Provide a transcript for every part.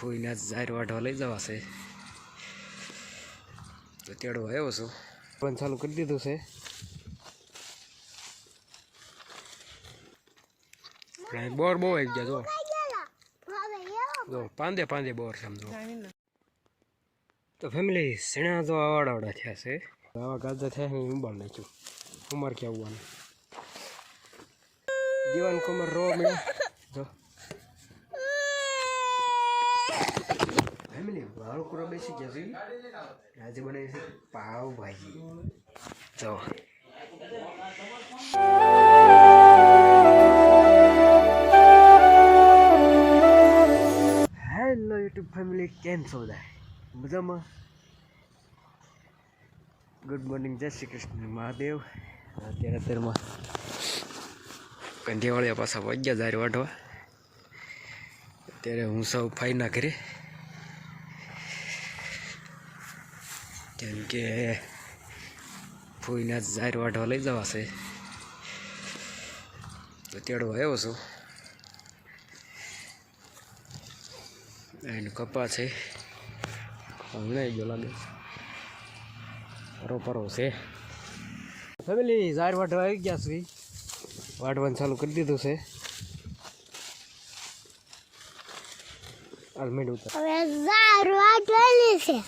ફૂઈને જાહેર વાઢવા લઈ જવાશે. તો તેડો આવ્યો છું. પણ ચાલુ કરી દીધું છે. બોર બહુ આવી ગયા, જો. જો, પાંદે પાંદે બોર સમજો તો ફેમિલી શેણા તો આવાડાવાડા થયા છે. આવા ગાજા થયા હું ઉંબાળ નાખ્યું. ઉમર કે આવવાનું. દીવાન કુમાર રો મળ્યા. જો. ફેમિલી કુરો બેસી ગયા છે. આજે બનાવી છે પાવભાજી. જો. હેલો યુટ્યુબ ફેમિલી કેમ છો બધા? મજામાં? ગુડ મોર્નિંગ જય શ્રી કૃષ્ણ, મહાદેવ. અત્યારે અત્યારમાં કંઠિયાવાળિયા પાછા વાગ્યા જારી વાઢવા અત્યારે હું સૌ ફાઈના ઘરે કેમ કે ફૂઈને જાહેર વાઢવા લઈ જવાશે. તો તેડો આવ્યો છું. એનું કપા છે. હમણાં ગયો લાગે. પરો છે. ફેમિલી, જાહેર વાઢવા આવી ગયા છે વાઢવાનું ચાલુ કરી દીધું છે. આલમેડ ઉતર હવે ઝાડ વાટવાની છે.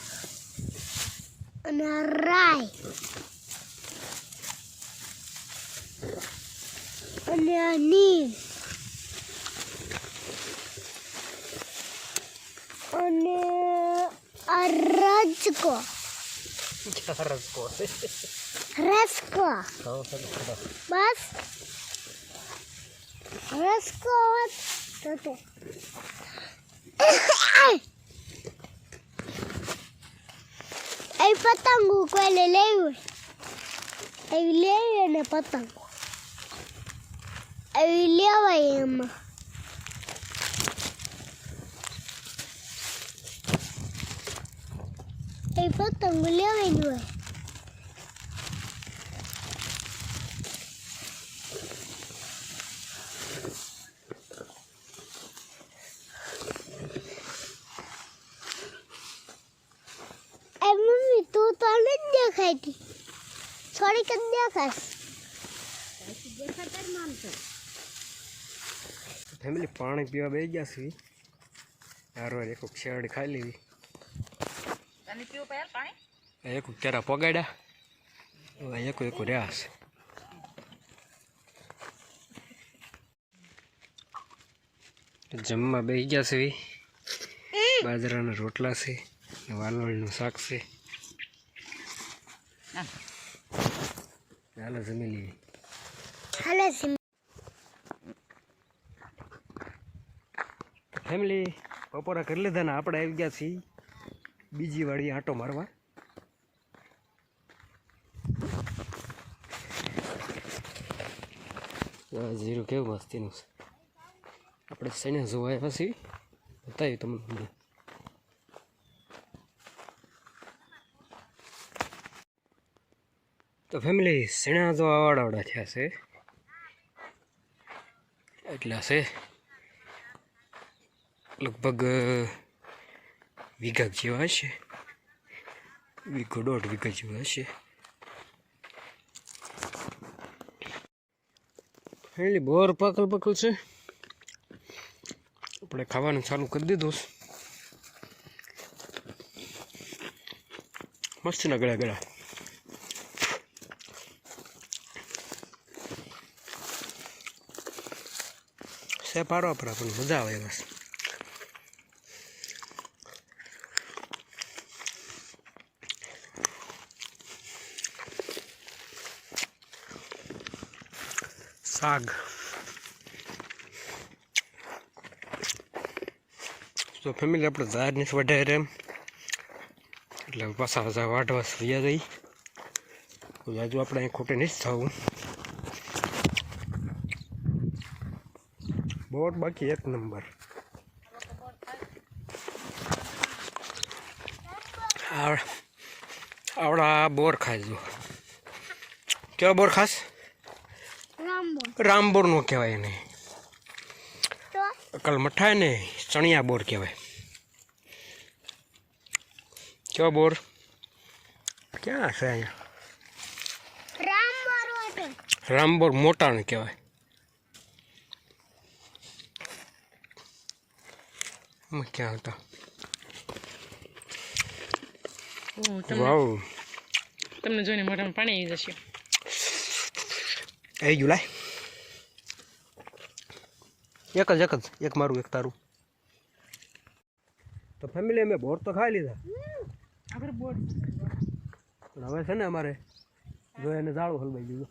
અને રાય અને નીમ અને આ રજકો રસકો છે રસકો બસ રસકો હોત તો તો એ પતંગો કોઈને લેવું એવી લેવી અને પતંગ એવી લેવાય એમાં એ પતંગો લેવાની હોય એ મમ્મી તું તો નથી દેખાતી થોડીક ફેમિલી પાણી પીવા બે ગયા છે યાર વાર એક શેરડી ખાઈ લેવી એક કેરા પગાડ્યા. હવે એક એક રહ્યા છે. જમવા બે ગયા છે બાજરાના રોટલા છે વાલોળનું શાક છે. ચાલો જમી લઈએ હાલે ફેમિલી બપોરા કરી લીધા ને આપણે આવી ગયા છીએ બીજી વાળી આંટો મારવા. જીરું કેવું મસ્તીનું છે. આપણે સૈન્ય જોવા આવ્યા છીએ? બતાવ્યું તમને. તો ફેમિલી શેણા તો આવાડાવડા થયા છે? એટલા છે. લગભગ વીઘા જેવા હશે. વીઘો દોઢ વીઘા જેવા હશે. ફેમિલી બોર પાકલ પાકલ છે. આપણે ખાવાનું ચાલુ કરી દીધું. મસ્ત ના ગળા ગળા. સે પાડો આપણે આપણને મજા આવે બસ શાક તો ફેમિલી આપણે ઝાડ નથી વધારે એમ એટલે પાછા પાછા વાઢવા સૂયા જઈ આજુ આપણે અહીં ખોટે નથી થવું બોટ બાકી એક નંબર આવડા બોર ખાજો કેવો બોર ખાસ રામબોર નો કહેવાય એને તો અકલ મઠાય ને ચણિયા બોર કહેવાય કેવો બોર ક્યાં છે અહીંયા રામબોર મોટા ને કહેવાય ઓહ, તમને વાવ તમને જોઈને મોઢામાં પાણી આવી જશે. ગયું લાય. એક જ એક જ એક મારું એક તારું. તો ફેમિલી અમે બોર તો ખાઈ લીધા. પણ હવે છે ને અમારે જો એને જાળું હલવાઈ ગયું.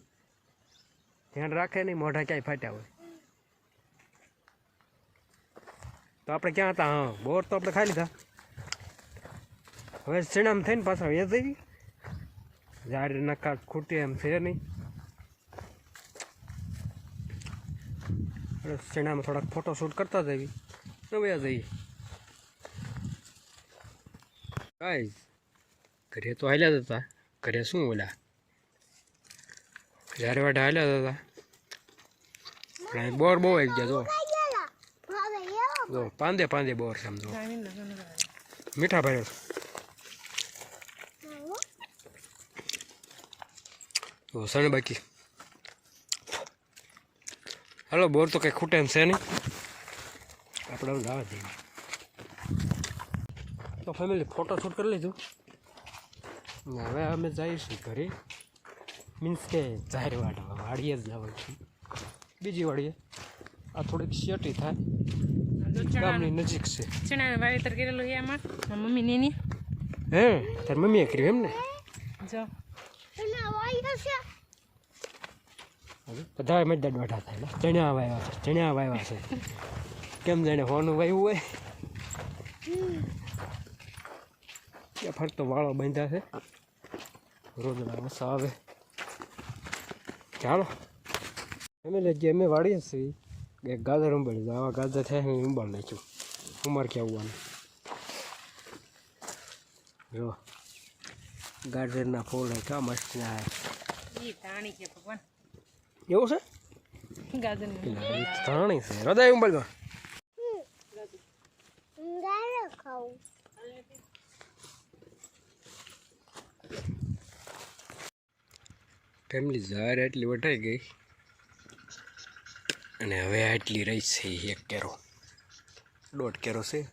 ધ્યાન રાખે નહીં મોઢા ક્યાંય ફાટ્યા હોય. તો આપણે ક્યાં હતા? હા, બોર તો આપણે ખાઈ લીધા. હવે શીણામ થઈને પાછા વેચ જઈ જારી નખા ખૂટી એમ છે નહીં. શીણામાં થોડાક ફોટો શૂટ કરતા જઈએ. નવ્યા જઈએ કાંઈ ઘરે તો હાલ્યા જ હતા. ઘરે શું ઓલા? જ્યારે વાટે હાલ્યા હતા. બોર બહુ આવી ગયા એવો જો, પાંદે પાંદે બોર છે આમ જો. મીઠા ભાઈ જો, સણ બાકી. હાલો, બોર તો કંઈ ખૂટે એમ છે નહીં. આપણે હવે જવા દઈએ. તો ફેમિલી ફોટો શૂટ કરી લીધું. હવે અમે જઈશું ઘરે. મીન્સ કે જાહેર વાટવા વાડીએ જ જવાનું બીજી વાડીએ. આ થોડીક શેટી થાય. ગામની નજીક છે. ચણાનું વાવેતર કરેલું છે આમાં. મમ્મી નેની. હે તાર મમ્મીએ કર્યું એમ ને જો બધા મજદાર બેઠા થાય. ચણ્યા વાવ્યા છે ચણ્યા વાવ્યા છે. કેમ જાણે હોનું વાવ્યું હોય? ત્યાં ફરતો વાળો બાંધ્યા છે? રોજના ઓછા આવે. ચાલો. અમે જે અમે વાળીએ છીએ એક ગાજર ઉંબાડી દો. આવા ગાજર થાય ને ઉંબાડી નાખ્યું. ઉંમર કે આવવાનું? જો. ગાજરના ફૂલ ક્યાં મસ્ત ના તાણી એવું છે? ધાણી છે. હૃદય ઉંબલમાં ફેમિલી ઝાર એટલી વટાઈ ગઈ. અને હવે આટલી રહી છે એક કેરો. દોઢ કેરો છે.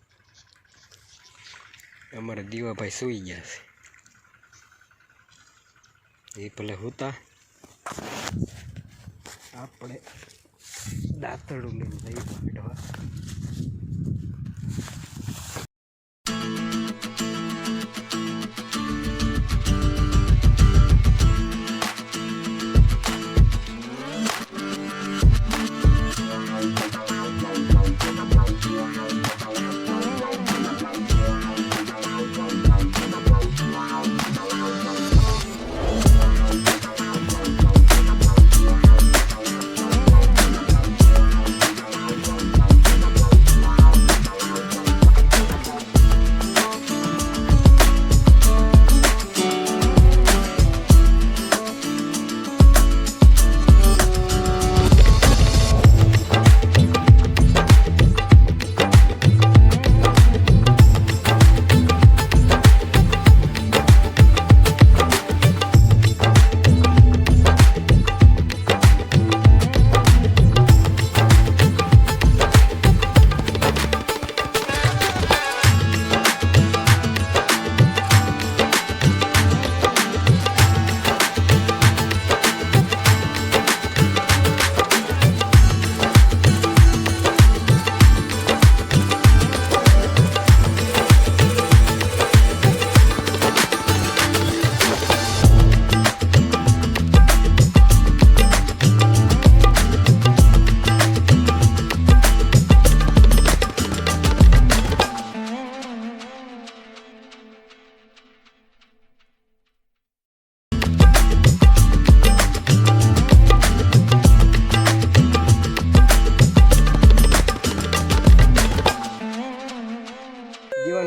અમારા દીવાભાઈ સૂઈ ગયા છે. એ ભલે હોતા. આપણે દાંતડું લઈને જઈ કાઢવા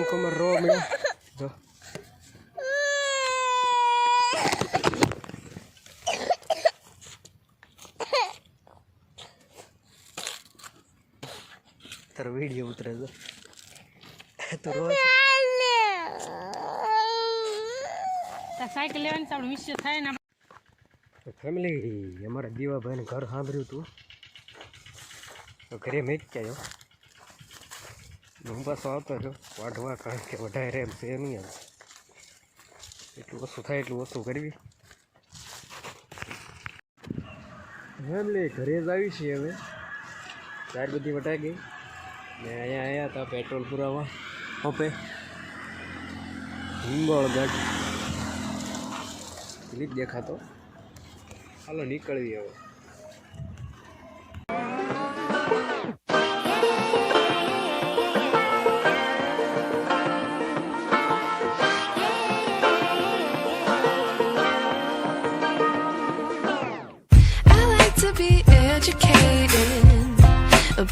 કુમાર રો મળ્યા જો તારો વીડિયો ઉતરે છે તો રોજ સાયકલ લેવાની આપણે મિસ્ટેક થાય ને ફેમિલી અમારા દીવાભાઈને ઘર સાંભળ્યું હતું તો ઘરે મેં જ આવ્યો હું આવતો રહ્યો વાઢવા કારણ કે વધારે એમ છે નહીં એમ. એટલું ઓછું થાય એટલું ઓછું કરવી. ફેમિલી ઘરે જ આવી છીએ હવે ચાર બધી વટાઈ ગઈ. ને અહીંયા આવ્યા હતા પેટ્રોલ પુરાવા પંપે. હિંગોળગઢ ક્લિપ દેખાતો. હાલો નીકળવી હવે. To be educated,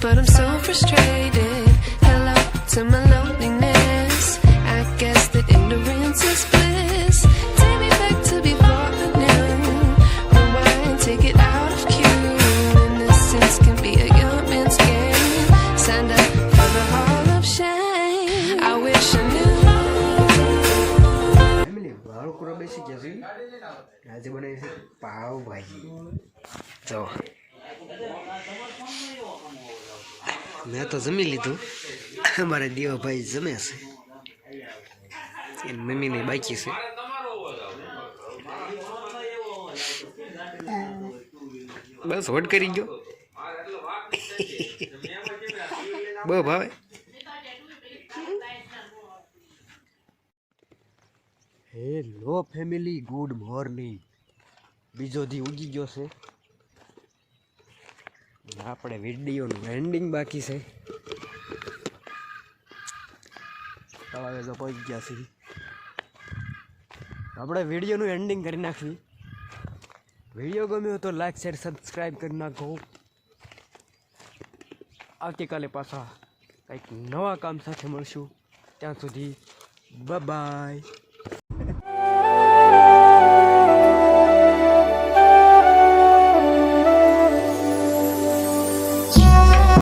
but I'm so frustrated. Hello to my loneliness. I guess that ignorance is બાળકો બેસી આજે બનાવી છે પાવભાજી. જો. મેં તો જમી લીધું. અમારા દેવાભાઈ જમે છે. એની મમ્મીને બાકી છે. બસ હોટ કરી ગયો. બહુ ભાવે. હેલો ફેમિલી ગુડ મોર્નિંગ બીજો દી ઉગી ગયો છે. આપણે વિડીયોનું એન્ડિંગ બાકી છે. સવારે તો પહોંચી ગયા છીએ. આપણે વિડીયોનું એન્ડિંગ કરી નાખવી વીડિયો ગમ્યો તો લાઈક શેર સબસ્ક્રાઈબ કરી નાખો. આવતીકાલે પાછા કંઈક નવા કામ સાથે મળશું. ત્યાં સુધી બાય